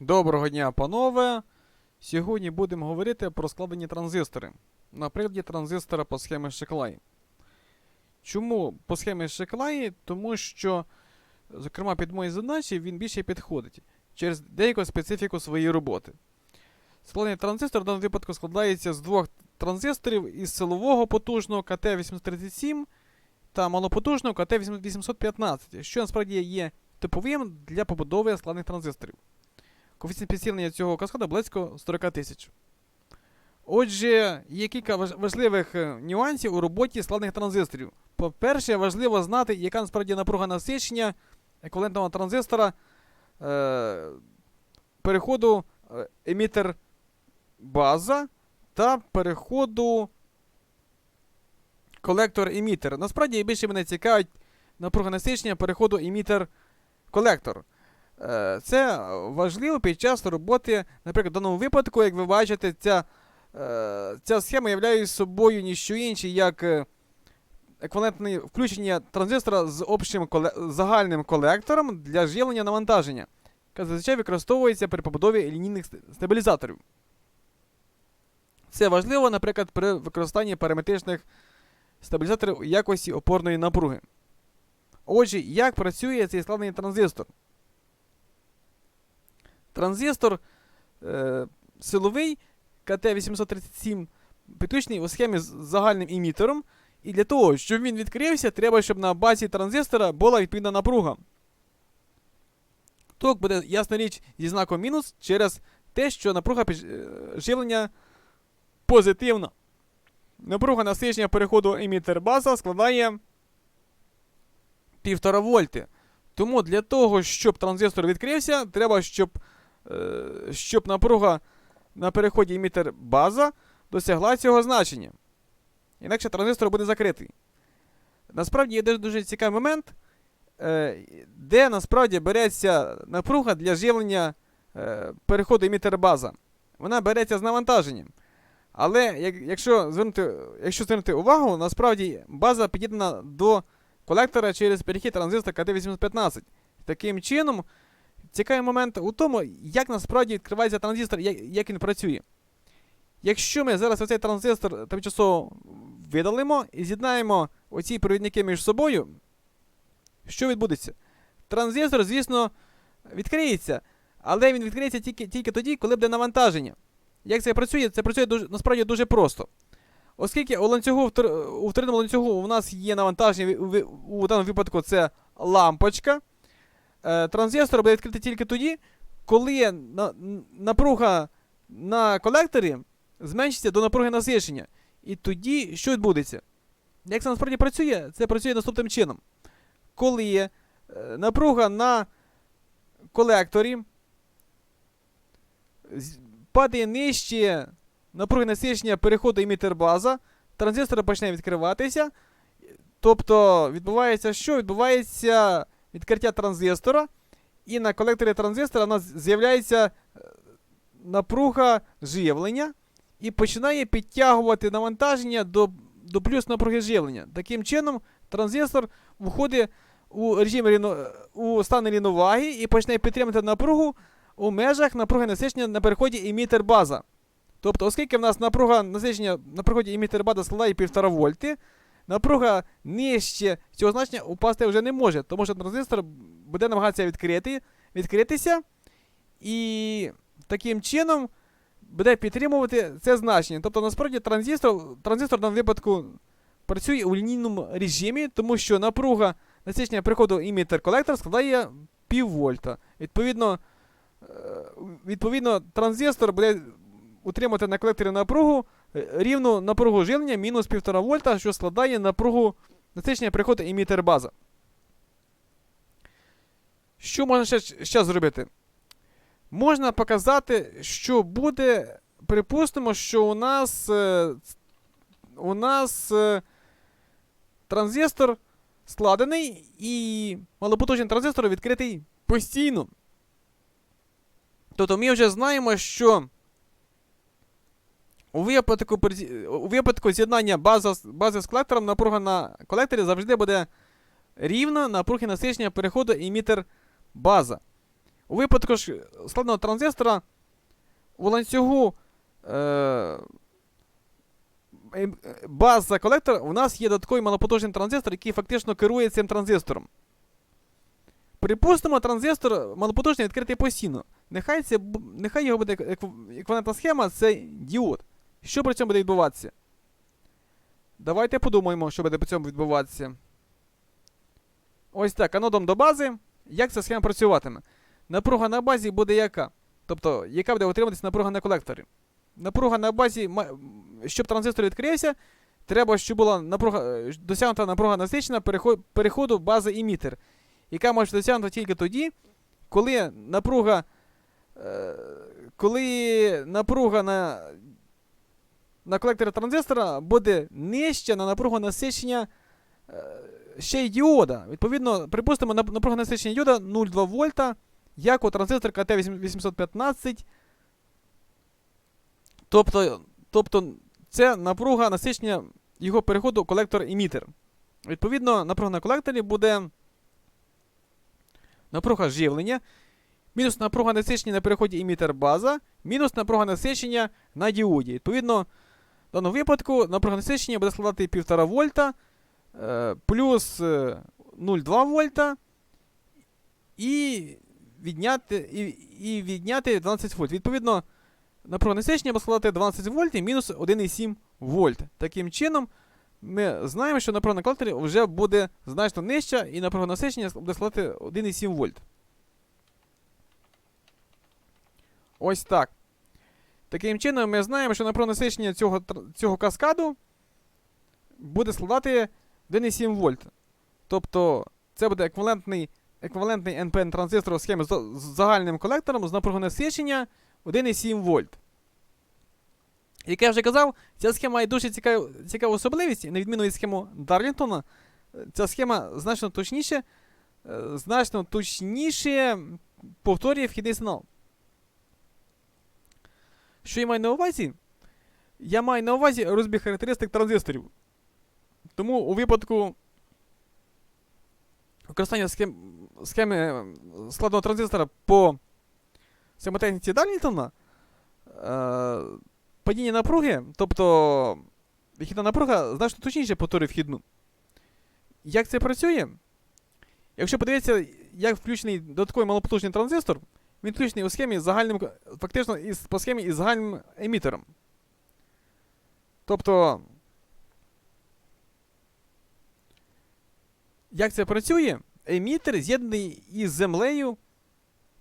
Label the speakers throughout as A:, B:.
A: Доброго дня, панове! Сьогодні будемо говорити про складені транзистори. На прикладі транзистора по схемі Шеклай. Чому по схемі Шеклай? Тому що, зокрема, під мої задачі він більше підходить через деяку специфіку своєї роботи. Складений транзистор в даному випадку складається з двох транзисторів із силового потужного КТ-837 та малопотужного КТ-815, що насправді є типовим для побудови складних транзисторів. Коефіцієнт підсилення цього каскада близько 40 тисяч. Отже, є кілька важливих е, нюансів у роботі складних транзисторів. По-перше, важливо знати, яка насправді напруга насичення еквівалентного транзистора е, переходу е, емітер база та переходу колектор емітер. Насправді більше мене цікавить напруга насичення переходу емітер колектор. Е, Це важливо під час роботи, наприклад, в даному випадку, як ви бачите, ця, е, ця схема являє собою ніщо інше, як е, еквівалентне включення транзистора з общим коле- загальним колектором для живлення навантаження, яка зазвичай використовується при побудові лінійних стабілізаторів. Це важливо, наприклад, при використанні параметричних стабілізаторів у якості опорної напруги. Отже, як працює цей складений транзистор? Транзистор е, силовий КТ-837 підключений у схемі з загальним емітером. І для того, щоб він відкрився, треба, щоб на базі транзистора була відповідна напруга. Ток буде, ясна річ, зі знаком мінус через те, що напруга е, живлення позитивна. Напруга насичення переходу емітер-база складає 1,5 вольти. Тому для того, щоб транзистор відкрився, треба, щоб, щоб напруга на переході емітер база досягла цього значення. Інакше транзистор буде закритий. Насправді є дуже, дуже цікавий момент, е, де насправді береться напруга для живлення е, переходу емітер база. Вона береться з навантаженням. Але якщо, звернути, якщо звернути увагу, насправді база під'єднана до колектора через перехід транзистора КТ-815. Таким чином, цікавий момент у тому, як насправді відкривається транзистор, як, він працює. Якщо ми зараз оцей транзистор тимчасово видалимо і з'єднаємо оці провідники між собою, що відбудеться? Транзистор, звісно, відкриється, але він відкриється тільки, тільки тоді, коли буде навантаження. Як це працює? Це працює дуже, насправді дуже просто. Оскільки у ланцюгу, у вторинному ланцюгу у нас є навантаження, у даному випадку це лампочка. Е, транзистор буде відкритий тільки тоді, коли напруга на колекторі зменшиться до напруги насичення. І тоді що відбудеться? Як це насправді працює? Це працює наступним чином. Коли е, напруга на колекторі падає нижче напруги насичення переходу емітер-база, транзистор почне відкриватися. Тобто відбувається що? Відбувається відкриття транзистора, і на колекторі транзистора у нас з'являється е, напруга живлення і починає підтягувати навантаження до, до плюс напруги живлення. Таким чином, транзистор входить у режим рівно- у стан рівноваги і почне підтримувати напругу у межах напруги насичення на переході емітер-база. Тобто, оскільки в нас напруга насичення на переході емітер-база складає 1,5 вольти, напруга нижче цього значення упасти вже не може, тому що транзистор буде намагатися відкрити, відкритися і таким чином буде підтримувати це значення. Тобто, насправді, транзистор, транзистор в випадку працює у лінійному режимі, тому що напруга насичення переходу емітер-колектор складає пів вольта. Відповідно, е, відповідно, транзистор буде утримувати на колекторі напругу рівну напругу живлення мінус 1,5 вольта, що складає напругу насичення переходу емітер база. Що можна ще, ще зробити? Можна показати, що буде. Припустимо, що у нас е, у нас е, транзистор складений і малопотужний транзистор відкритий постійно. Тобто ми вже знаємо, що у випадку, у випадку з'єднання база, бази з колектором напруга на колекторі завжди буде рівна напруги насичення переходу емітер база. У випадку ж складного транзистора у ланцюгу е, ем, база колектор у нас є додатковий малопотужний транзистор, який фактично керує цим транзистором. Припустимо, транзистор малопотужний відкритий постійно. Нехай, це, нехай його буде екв- еквівалентна схема, це діод. Що при цьому буде відбуватися? Давайте подумаємо, що буде при цьому відбуватися. Ось так, анодом до бази. Як ця схема працюватиме? Напруга на базі буде яка? Тобто, яка буде отриматися напруга на колекторі? Напруга на базі, щоб транзистор відкрився, треба, щоб була напруга, е, досягнута напруга насичена переходу бази імітер, яка може бути досягнута тільки тоді, коли напруга, е, коли напруга на, на колекторі транзистора буде нижча на напругу насичення е, ще й діода. Відповідно, припустимо, напруга насичення діода 0,2 вольта, як у транзистор КТ-815. Тобто, тобто це напруга насичення його переходу колектор-емітер. Відповідно, напруга на колекторі буде напруга живлення, мінус напруга насичення на переході емітер-база, мінус напруга насичення на діоді. Відповідно, в даному випадку напруга насичення буде складати 1,5 вольта е, плюс е, 0,2 вольта і відняти, і, і відняти 12 вольт. Відповідно, напруга насичення буде складати 12 вольт і мінус 1,7 вольт. Таким чином, ми знаємо, що напруга на колекторі вже буде значно нижча, і напруга насичення буде складати 1,7 вольт. Ось так. Таким чином, ми знаємо, що напруга насичення цього, цього каскаду буде складати 1,7 вольт. Тобто, це буде еквівалентний, еквівалентний NPN транзистор в схемі з, загальним колектором з напругою насичення 1,7 вольт. Як я вже казав, ця схема має дуже цікаву, цікаву особливість, на відміну від схеми Дарлінтона, ця схема значно точніше, е, значно точніше повторює вхідний сигнал. Що я маю на увазі? Я маю на увазі розбіг характеристик транзисторів. Тому у випадку використання схем, схеми е, складного транзистора по схемотехніці Дарлінтона, е, падіння напруги, тобто вихідна напруга значно точніше повторює вхідну. Як це працює? Якщо подивитися, як включений додатковий малопотужний транзистор, він включений у схемі з загальним, фактично із, по схемі із загальним емітером. Тобто, як це працює? Емітер з'єднаний із землею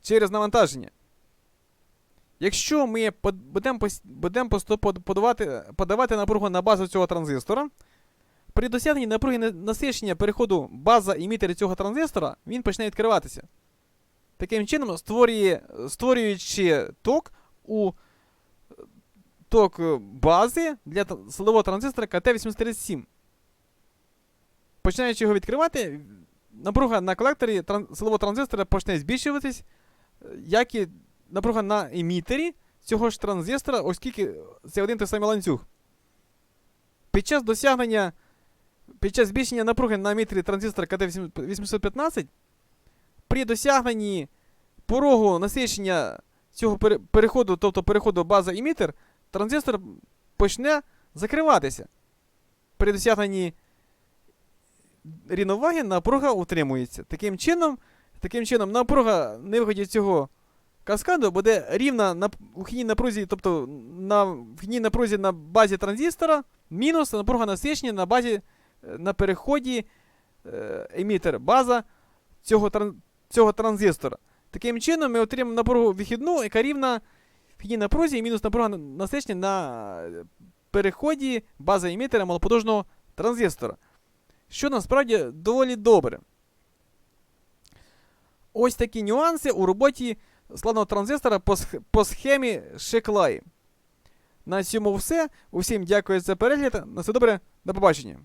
A: через навантаження. Якщо ми будемо подавати, подавати напругу на базу цього транзистора, при досягненні напруги насичення переходу база емітера цього транзистора, він почне відкриватися. Таким чином, створює, створюючи ток у е, ток е, бази для силового транзистора КТ-837. Починаючи його відкривати, напруга на колекторі тран- силового транзистора почне збільшуватись, е, як і напруга на емітері цього ж транзистора, оскільки це один той самий ланцюг. Під час досягнення, під час збільшення напруги на емітері транзистора КТ-815, при досягненні порогу насичення цього переходу, тобто переходу база емітер, транзистор почне закриватися. При досягненні рівноваги напруга утримується. Таким чином, таким чином напруга на виході цього каскаду буде рівна на вхідній напрузі, тобто на вхідній напрузі на базі транзистора, мінус напруга насичення на базі е, на переході е, емітер, база цього, тран, цього транзистора. Таким чином ми отримаємо напругу вихідну, яка рівна вхідній напрузі і мінус напруга насичення на е, переході бази емітера малопотужного транзистора. Що насправді доволі добре. Ось такі нюанси у роботі складного транзистора по, сх- по схемі Шеклай. На цьому все. Усім дякую за перегляд. На все добре, до побачення.